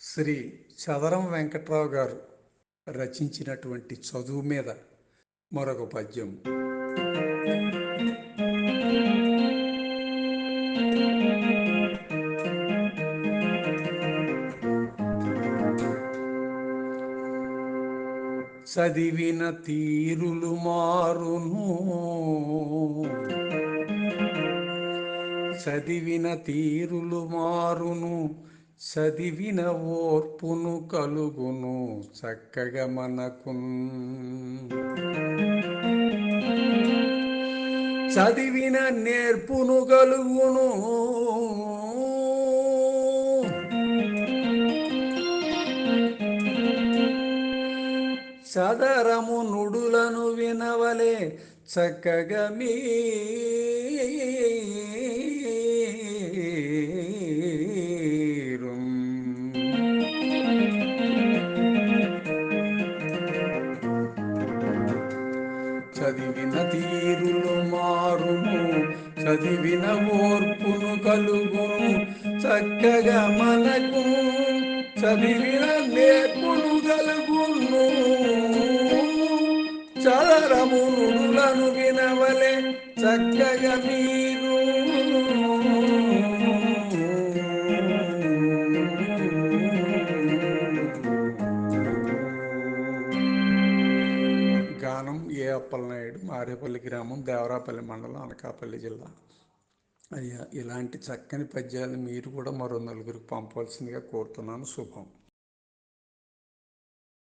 శ్రీ చదరం వెంకట్రావు గారు రచించినటువంటి చదువు మీద మరొక పద్యం. చదివిన తీరులు మారును. చదివిన తీరులు మారును. చదివిన ఓర్పును కలుగును చక్కగా మనకు చదివిన నేర్పును కలుగును. సదరము నుడులను వినవలే చక్కగా మీ చదివిన తీరులు మారుము చదివిన ఓర్పును కలుగును చక్కగా మనకు చదివిన నేర్పును కలుగును చదరము వినవలే చక్కగా మీ గానం ఏ అప్పలనాయుడు మారేపల్లి గ్రామం దేవరాపల్లి మండలం అనకాపల్లి జిల్లా. అయ్యా ఇలాంటి చక్కని పద్యాలు మీరు కూడా మరో నలుగురికి పంపవలసిందిగా కోరుతున్నాను. శుభం.